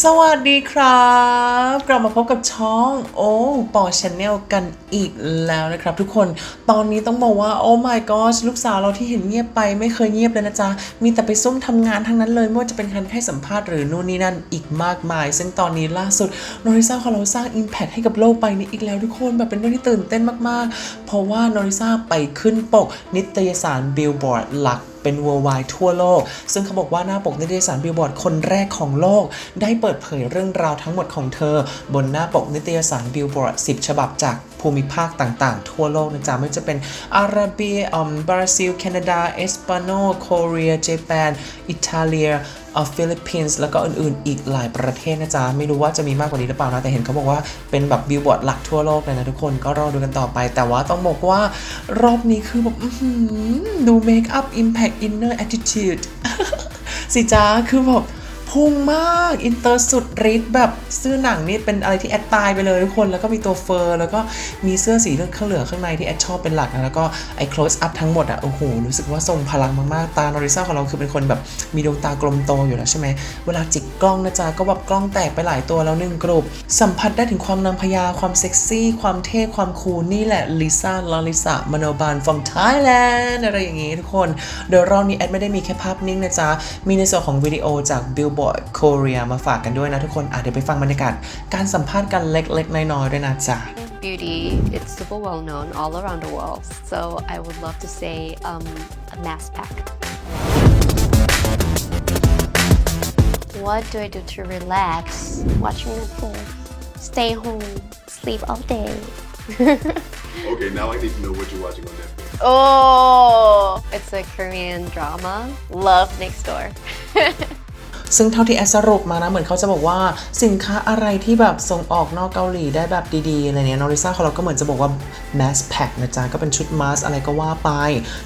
สวัสดีครับ กลับมาพบกับช่องโอ้ปอชาแนลกันอีกแล้วนะครับทุกคนตอนนี้ต้องบอกว่าโอ้ my gosh ลูกสาวเราที่เห็นเงียบไปไม่เคยเงียบเลยนะจ๊ะ มีแต่ไปซุ่มทำงานทั้งนั้นเลยไม่ว่าจะเป็นการให้สัมภาษณ์หรือนู่นนี่นั่นอีกมากมาย ซึ่งตอนนี้ล่าสุดโนริซาของเราสร้าง Impact ให้กับโลกใบนี้อีกแล้วทุกคนแบบเป็นเรื่องที่ตื่นเต้นมากๆ เพราะว่าโนริซาไปขึ้นปกนิตยสาร Billboard หลัก เป็น worldwide ทั่วโลก ซึ่งเขาบอกว่าหน้าปกนิตยสารบิลบอร์ดคนแรกของโลก ได้เปิดเผยเรื่องราวทั้งหมดของเธอ บนหน้าปกนิตยสารบิลบอร์ด10 ฉบับจากภูมิภาคต่างๆ ทั่วโลกนะจ๊ะไม่ว่าจะเป็นอาราเบียอืมบราซิล แคนาดา เอสปานโนโคเรียญี่ปุ่นอิตาเลีย เอ่อฟิลิปปินส์แล้วก็อื่นๆ อีกหลายประเทศนะจ๊ะ ไม่รู้ว่าจะมีมากกว่านี้หรือเปล่านะ แต่เห็นเขาบอกว่าเป็นแบบบิลบอร์ดหลักทั่วโลกเลยนะทุกคนก็รอดูกันต่อไป แต่ว่าต้องบอกว่ารอบนี้คือแบบอื้อหือดูเมคอัพอิมแพคอินเนอร์แอตติจูดสิจ้าคือแบบ พุ่งมากอินเตอร์สุดฤทธิ์แบบเสื้อหนังนี่เป็นอะไรที่แอดตายไปเลยทุกคนแล้วก็มีตัวเฟอร์ แล้วก็มีเสื้อสีข้างเหลืองข้างในที่แอดชอบเป็นหลักนะแล้วก็ไอ้ close up ทั้งหมดอะโอ้โหรู้สึกว่าทรงพลังมากๆตานอริซาของเราคือเป็นคนแบบมีดวงตากลมโตอยู่แล้วใช่ไหมเวลาจิกกล้องนะจ๊ะก็แบบกล้องแตกไปหลายตัวแล้วหนึ่งกลุ่มสัมผัสได้ถึงความนางพญาความเซ็กซี่ความเท่ความคูลนี่แหละลิซ่าลาลิซามโนบาล from Thailand อะไรอย่างงี้ทุกคน โดยรอบนี้แอดไม่ได้มีแค่ภาพนิ่งนะจ๊ะมีในส่วนของวิดีโอจาก Billboard Korea มาฝากกันด้วยนะทุกคนอะเดี๋ยวไปฟังบรรยากาศการสัมภาษณ์กันเล็กๆ น้อยๆด้วยนะจ๊ะ beauty it's super well known all around the world so i would love to say um, a mass pack what do i do to relax watching netflix stay home sleep all day Okay, now I need to know what you're watching on Netflix. oh it's a korean drama love next door ซึ่งเท่าที่แอดสรุปมานะ เหมือนเขาจะบอกว่าสินค้าอะไรที่แบบส่งออกนอกเกาหลีได้แบบดีๆอะไรเนี้ยนอริซ่าของเราก็เหมือนจะบอกว่า mass pack นะจ๊ะ ก็เป็นชุดมาสอะไรก็ว่าไป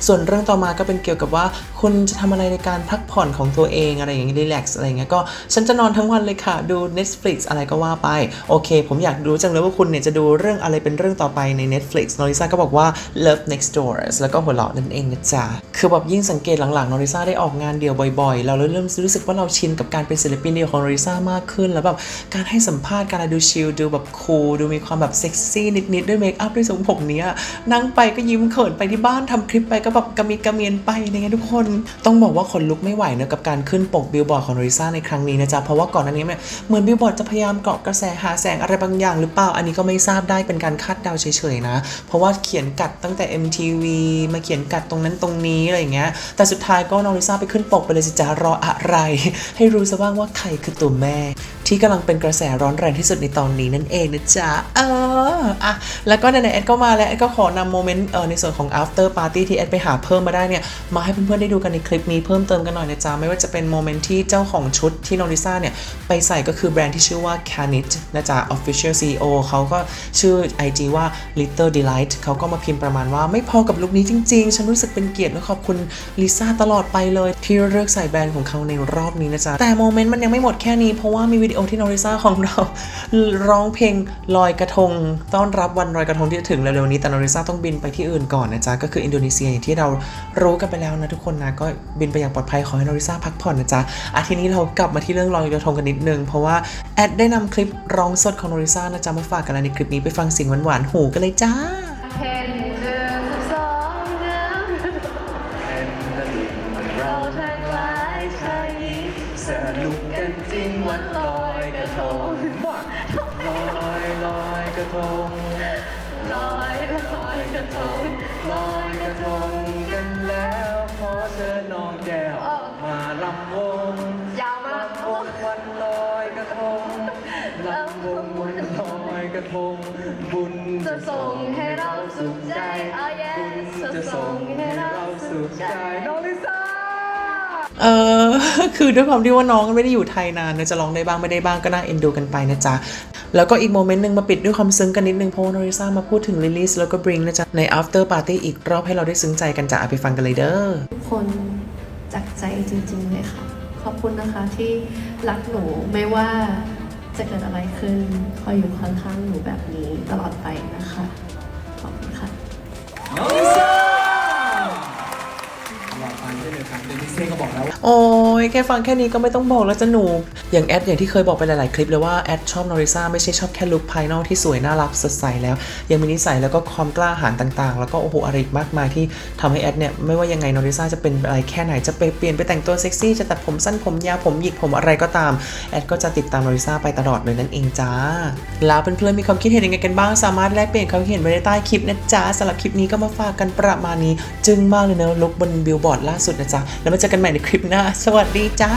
ส่วนเรื่องต่อมาก็เป็นเกี่ยวกับว่า คุณจะทำอะไรในการพักผ่อนของตัวเองอะไรอย่างเงี้ย relax อะไรเงี้ยก็ฉันจะนอนทั้งวันเลยค่ะดู Netflix อะไรก็ว่าไป โอเค ผมอยากรู้จังเลยว่าคุณเนี่ยจะดูเรื่องอะไรเป็นเรื่องต่อไปใน Netflix นอริซ่าก็บอกว่า Love Next Door แล้วก็หัวเราะนั่นเองนะจ๊ะคือแบบยิ่งสังเกตหลังๆนอริซ่าได้ออกงานเดี่ยวบ่อยๆ เราเริ่มรู้สึกว่าเราชินกับการเป็นศิลปินเดี่ยวของนริซ่ามากขึ้น แล้วแบบการให้สัมภาษณ์การดูชิลดูแบบคูลดูมีความแบบเซ็กซี่นิดๆด้วยเมคอัพด้วยทรงผมเนี้ยนั่งไปก็ยิ้มเขินไปที่บ้านทำคลิปไปก็แบบกระมิดกระเมียนไปอะไรเงี้ยทุกคน ต้องบอกว่าคนลุกไม่ไหวเนะกับการขึ้นปกบิลบอร์ดของนริซ่าในครั้งนี้นะจ๊ะเพราะว่าก่อนหน้านี้เนี่ยเหมือนบิลบอร์ดจะพยายามเกาะกระแสหาแสงอะไรบางอย่างหรือเปล่าอันนี้ก็ไม่ทราบได้เป็นการคาดเดาเฉยๆนะ เพราะว่าเขียนกัดตั้งแต่ MTV มาเขียนกัดตรงนั้นตรงนี้อะไรอย่างเงี้ยแต่สุดท้ายก็นอริซ่าไปขึ้นปกไปเลยสิจ้ารออะไร ให้รู้ซะบ้างว่าใครคือตัวแม่ที่กำลังเป็นกระแสร้อนแรงที่สุดในตอนนี้นั่นเองนะจ๊ะ เอออะแล้วก็ในแอดก็มาแล้วแอดก็ขอนำโมเมนต์เออในส่วนของ after party ที่แอดไปหาเพิ่มมาได้เนี่ย มาให้เพื่อนๆได้ดูกันในคลิปนี้เพิ่มเติมกันหน่อยนะจ๊ะ ไม่ว่าจะเป็นโมเมนต์ที่เจ้าของชุดที่นอริซ่าเนี่ย ไปใส่ก็คือแบรนด์ที่ชื่อว่า Canit นะจ๊ะ official CEO เขาก็ชื่อ IG ว่า Little Delight เขาก็มาพิมพ์ประมาณว่าไม่พอกับลุคนี้จริงๆ ฉันรู้สึกเป็นเกียรติและขอบคุณลิซ่าตลอดไปเลยที่เลือกใส่แบรนด์ของเขาในรอบนี้นะจ๊ะแต่โมเมนต์มันยังไม่หมดแค่นี้เพราะว่ามีวิดีโอที่นอริซ่าของเรา ร้องเพลงลอยกระทง ต้อนรับวันลอยกระทงที่จะถึงเร็วๆนี้แต่นอริซ่าต้องบินไปที่อื่นก่อนนะจ๊ะก็คืออินโดนีเซียอย่างที่เรารู้กันไปแล้วนะทุกคนนะก็บินไปอย่างปลอดภัยขอให้นอริซ่าพักผ่อนนะจ๊ะอาทีนี้เรากลับมาที่เรื่องลอยกระทงกันนิดนึง เพราะว่าแอดได้นำคลิปร้องสดของนอริซ่านะจ๊ะมาฝากกันแล้วในคลิปนี้ไปฟังเสียงหวานๆหูกันเลยจ้า ทงลอยลอยกระทงลอยลอยกระทงลอยกระทงกันแล้วขอเชิญน้องแก้วมาลำวงยาวมากลำวงวันลอยกระทงลำวงวันลอยกระทง บุญจะส่งให้เราสุขใจบุญจะส่งให้เราสุขใจใจน้องลิซ่า เออคือด้วยความที่ว่าน้องไม่ได้อยู่ไทยนานนะจะร้องได้บ้างไม่ได้บ้างก็น่าเอ็นดูกันไปนะจ๊ะ แล้วก็อีกโมเมนต์หนึ่งมาปิดด้วยความซึ้งกันนิดนึงเพราะว่านริซ่ามาพูดถึงลิลิสแล้วก็บริงนะจ๊ะ ใน after party อีกรอบให้เราได้ซึ้งใจกันจ้ะไปฟังกันเลยเด้อทุกคนจากใจจริงๆเลยค่ะ ขอบคุณนะคะที่รักหนูไม่ว่าจะเกิดอะไรขึ้นคอยอยู่ข้างๆหนูแบบนี้ตลอดไปนะคะ ขอบคุณค่ะ ฟังด้เลยครับเดี๋ยวดิสนีย์ก็บอกแล้วโอ้ยแค่ฟังแค่นี้ก็ไม่ต้องบอกแล้วจะหนู อย่างแอดอย่างที่เคยบอกไปหลาย ๆ คลิปเลยว่าแอดชอบนอริซาไม่ใช่ชอบแค่ลุคภายนอกที่สวยน่ารักสดใสแล้ว ยังมีนิสัยแล้วก็ความกล้าหาญต่าง ๆ แล้วก็โอ้โหอะไรอีกมากมายที่ทำให้แอดเนี่ยไม่ว่ายังไงนอริซาจะเป็นอะไรแค่ไหนจะไปเปลี่ยนไปแต่งตัวเซ็กซี่จะตัดผมสั้นผมยาวผมหยิกผมอะไรก็ตามแอดก็จะติดตามนอริซาไปตลอดเลยนั่นเองจ้าแล้วเพื่อนๆมีความคิดเห็นยังไงกันบ้างสามารถแลกเปลี่ยนความคิดเห็นไว้ใต้คลิปนะจ๊ะสำหรับคลิปนี้ก็มาฝากกันประมาณนี้ จึงมากเลยเนอะลุคบนบิลบอร์ดล่าสุดนะจ๊ะ แล้วมาเจอกันใหม่ในคลิปหน้า สวัสดีจ้า